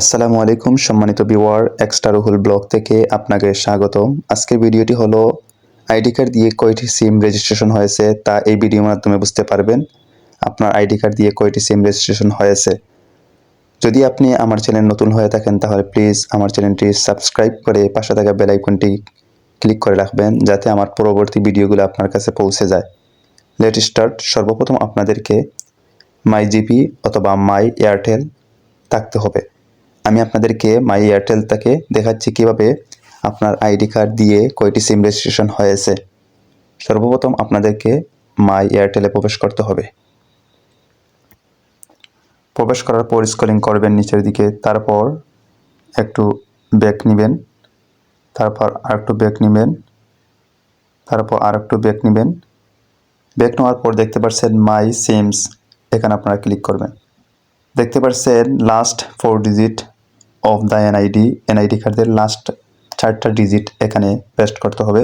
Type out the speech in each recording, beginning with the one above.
আসসালামু আলাইকুম সম্মানিত বিওয়ার এক্সট্রা রুহুল ব্লগ থেকে আপনাকে স্বাগতম। আজকের ভিডিওটি হলো আইডি কার্ড দিয়ে কয়টি সিম রেজিস্ট্রেশন হয়েছে তা এই ভিডিওর মাধ্যমে বুঝতে পারবেন। আপনার আইডি কার্ড দিয়ে কয়টি সিম রেজিস্ট্রেশন হয়েছে। যদি আপনি আমার চ্যানেল নতুন হয়ে থাকেন, তাহলে প্লিজ আমার চ্যানেলটি সাবস্ক্রাইব করে পাশে থাকা বেল আইকনটি ক্লিক করে রাখবেন, যাতে আমার পরবর্তী ভিডিওগুলো আপনার কাছে পৌঁছে যায়। লেট স্টার্ট সর্বপ্রথম আপনাদেরকে মাই জিপি অথবা মাই এয়ারটেল থাকতে হবে। আমি আপনাদেরকে মাই এয়ারটেল থেকে দেখাচ্ছি কীভাবে আপনার আইডি কার্ড দিয়ে কয়টি সিম রেজিস্ট্রেশন হয়েছে। সর্বপ্রথম আপনাদেরকে মাই এয়ারটেলে প্রবেশ করতে হবে। প্রবেশ করার পর স্কলিং করবেন নিচের দিকে, তারপর একটু ব্যাক নেবেন, তারপর আরেকটু ব্যাক নেবেন, তারপর আরেকটু ব্যাক নেবেন। ব্যাক নেওয়ার পর দেখতে পাচ্ছেন মাই সিমস এখানে আপনারা ক্লিক করবেন। দেখতে পাচ্ছেন last four digit of the NID NID কার্ডের লাস্ট চারটা ডিজিট এখানে পেস্ট করতে হবে।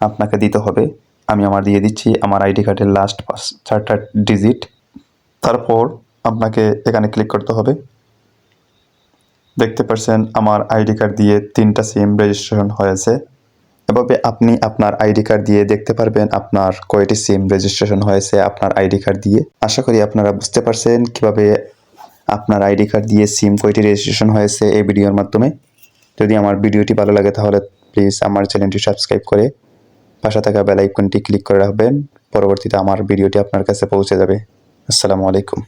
আপনাকে দিতে হবে। আমি আমার দিয়ে দিচ্ছি আমার আইডি কার্ডের লাস্ট চারটা ডিজিট তারপর আপনাকে এখানে ক্লিক করতে হবে। দেখতে পাচ্ছেন আমার আইডি কার্ড দিয়ে তিনটা সিম রেজিস্ট্রেশন হয়েছে। এভাবে আপনি আপনার আইডি কার্ড দিয়ে দেখতে পারবেন আপনার কয়টি সিম রেজিস্ট্রেশন হয়েছে আপনার আইডি কার্ড দিয়ে। আশা করি আপনারা বুঝতে পারছেন কীভাবে আপনার আইডি কার্ড দিয়ে সিম কয়টি রেজিস্ট্রেশন হয়েছে এই ভিডিওর মাধ্যমে। যদি আমার ভিডিওটি ভালো লাগে তাহলে প্লিজ আমার চ্যানেলটি সাবস্ক্রাইব করে পাশে থাকা বেল আইকনটি ক্লিক করে রাখবেন। পরবর্তীতে আমার ভিডিওটি আপনার কাছে পৌঁছে যাবে। আসসালামু আলাইকুম।